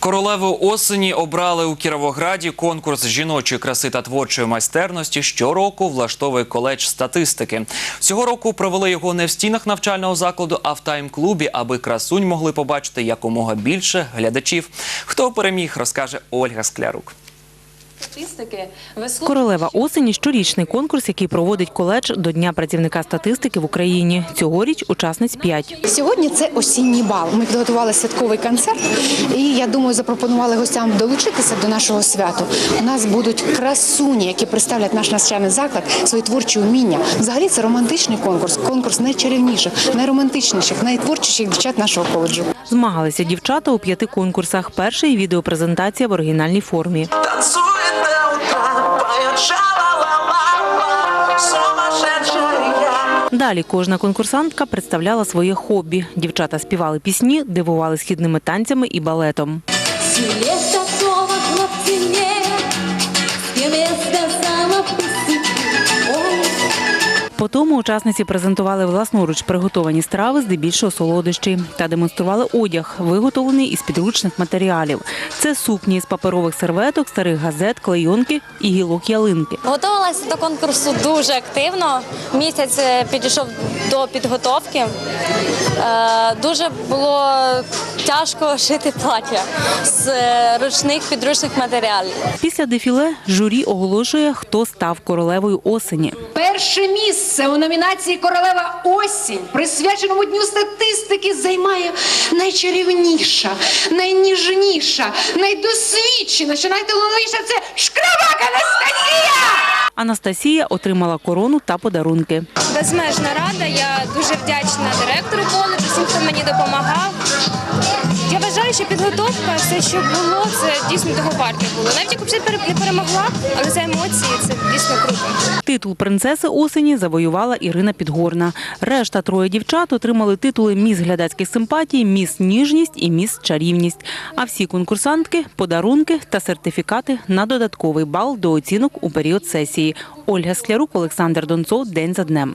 Королеву осені обрали у Кіровограді конкурс жіночої краси та творчої майстерності. Щороку влаштовує коледж статистики. Цього року провели його не в стінах навчального закладу, а в тайм-клубі, аби красунь могли побачити якомога більше глядачів. Хто переміг, розкаже Ольга Склярук. Статистики Королева осені щорічний конкурс, який проводить коледж до Дня працівника статистики в Україні. Цьогоріч учасниць п'ять. Сьогодні це осінній бал. Ми підготували святковий концерт, і я думаю, запропонували гостям долучитися до нашого святу. У нас будуть красуні, які представлять наш навчальний заклад, свої творчі уміння. Взагалі це романтичний конкурс, конкурс найчарівніших, найромантичніших, найтворчіших дівчат нашого коледжу. Змагалися дівчата у п'яти конкурсах. Перший відеопрезентація в оригінальній формі. Танцует Далі кожна конкурсантка представляла своє хобі. Дівчата співали пісні, дивували східними танцями і балетом. По тому учасниці презентували власноруч приготовані страви, здебільшого солодощі, та демонстрували одяг, виготовлений із підручних матеріалів. Це сукні з паперових серветок, старих газет, клейонки і гілок ялинки. Готувалася до конкурсу дуже активно. Місяць е, підійшов до підготовки. Е, Дуже було тяжко шити плаття з е, ручних підручних матеріалів. Після дефіле журі оголошує, хто став королевою осені. Перше місце у номінації Королева осінь, присвяченому дню статистики, займає найчарівніша, найніжніша, найдосвідченіша, найталановіша це шкравак Анастасія! Анастасія отримала корону та подарунки. безмежна рада. Я дуже вдячна директору коледжу, всім, хто мені допомагав. Що підготовка, все, що було, це дійсно того варте було. Навіть якщо не перемогла, але за емоції це дійсно круто. Титул принцеси осені завоювала Ірина Підгорна. Решта троє дівчат отримали титули міс глядацьких симпатій, міс ніжність і міс чарівність. А всі конкурсантки подарунки та сертифікати на додатковий бал до оцінок у період сесії. Ольга Склярук, Олександр Донцов. День за днем.